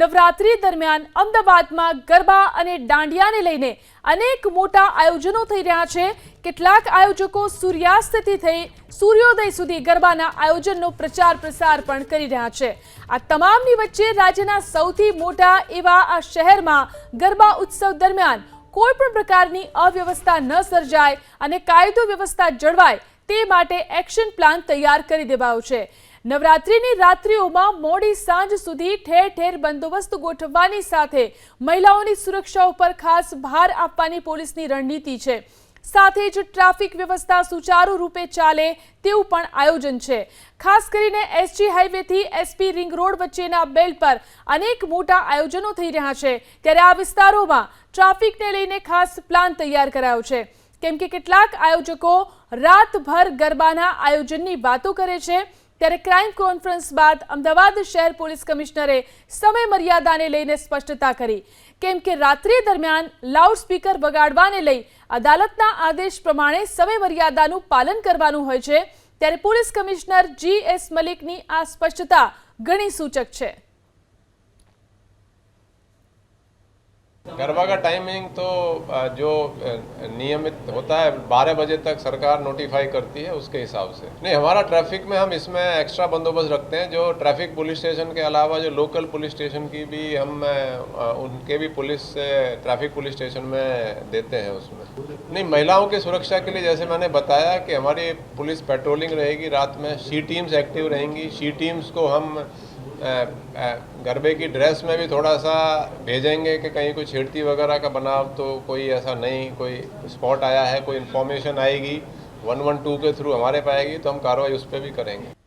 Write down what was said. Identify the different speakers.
Speaker 1: નવરાત્રી દરમિયાન અમદાવાદમાં ગરબા અને દાંડિયાને લઈને અનેક મોટા આયોજનો થઈ રહ્યા છે. કેટલાક આયોજકો સૂર્યાસ્તથી થઈ સૂર્યોદય સુધી ગરબાના આયોજનનો પ્રચાર પ્રસાર પણ કરી રહ્યા છે. આ તમામની વચ્ચે રાજ્યના સૌથી મોટા એવા આ શહેરમાં ગરબા ઉત્સવ દરમિયાન કોઈ પણ પ્રકારની અવ્યવસ્થા ન સર્જાય અને કાયદો વ્યવસ્થા જળવાય તે માટે એક્શન પ્લાન તૈયાર કરી દેવાયો છે. નવરાત્રિની રાત્રિઓમાં મોડી સાંજ સુધી ઠેર ઠેર બંદોબસ્ત ગોઠવવાની સાથે મહિલાઓની સુરક્ષા ઉપર ખાસ ભાર આપવાની પોલીસની રણનીતિ છે. સાથે જ ટ્રાફિક વ્યવસ્થા સુચારુ રૂપે ચાલે તેવું પણ આયોજન છે. ખાસ કરીને એસજી હાઈવેથી એસપી રિંગ રોડ વચ્ચેના બેલ્ટ પર અનેક મોટા આયોજનો થઈ રહ્યા છે. ત્યારે આ વિસ્તારોમાં ટ્રાફિકને લઈને ખાસ પ્લાન તૈયાર કરાયો છે. કેમ કે કેટલાક આયોજકો રાતભર ગરબાના આયોજનની વાતો કરે છે. ત્યારે ક્રાઇમ કોન્ફરન્સ બાદ અમદાવાદ શહેર પોલીસ કમિશનરે સમય મર્યાદાને લઈને સ્પષ્ટતા કરી. કેમ કે રાત્રિ દરમિયાન લાઉડ સ્પીકર વગાડવાને લઈ અદાલતના આદેશ પ્રમાણે સમય મર્યાદાનું પાલન કરવાનું હોય છે, ત્યારે પોલીસ કમિશનર જી એસ મલિકની આ સ્પષ્ટતા ઘણી સૂચક છે.
Speaker 2: गरबा का टाइमिंग तो जो नियमित होता है, बारह बजे तक सरकार नोटिफाई करती है उसके हिसाब से। नहीं, हमारा ट्रैफ़िक में हम इसमें एक्स्ट्रा बंदोबस्त रखते हैं, जो ट्रैफ़िक पुलिस स्टेशन के अलावा जो लोकल पुलिस स्टेशन की भी हम उनके भी पुलिस से ट्रैफ़िक पुलिस स्टेशन में देते हैं उसमें। नहीं, महिलाओं की सुरक्षा के लिए जैसे मैंने बताया कि हमारी पुलिस पेट्रोलिंग रहेगी, रात में शी टीम्स एक्टिव रहेंगी शी टीम्स को हम गरबे की ड्रेस में भी थोड़ा सा भेजेंगे कि कहीं कोई छेड़ती वगैरह का बनाव तो कोई ऐसा नहीं, कोई स्पॉट आया है, कोई इन्फॉर्मेशन आएगी वन वन टू के थ्रू हमारे पाएगी तो हम कार्रवाई उस पर भी करेंगे।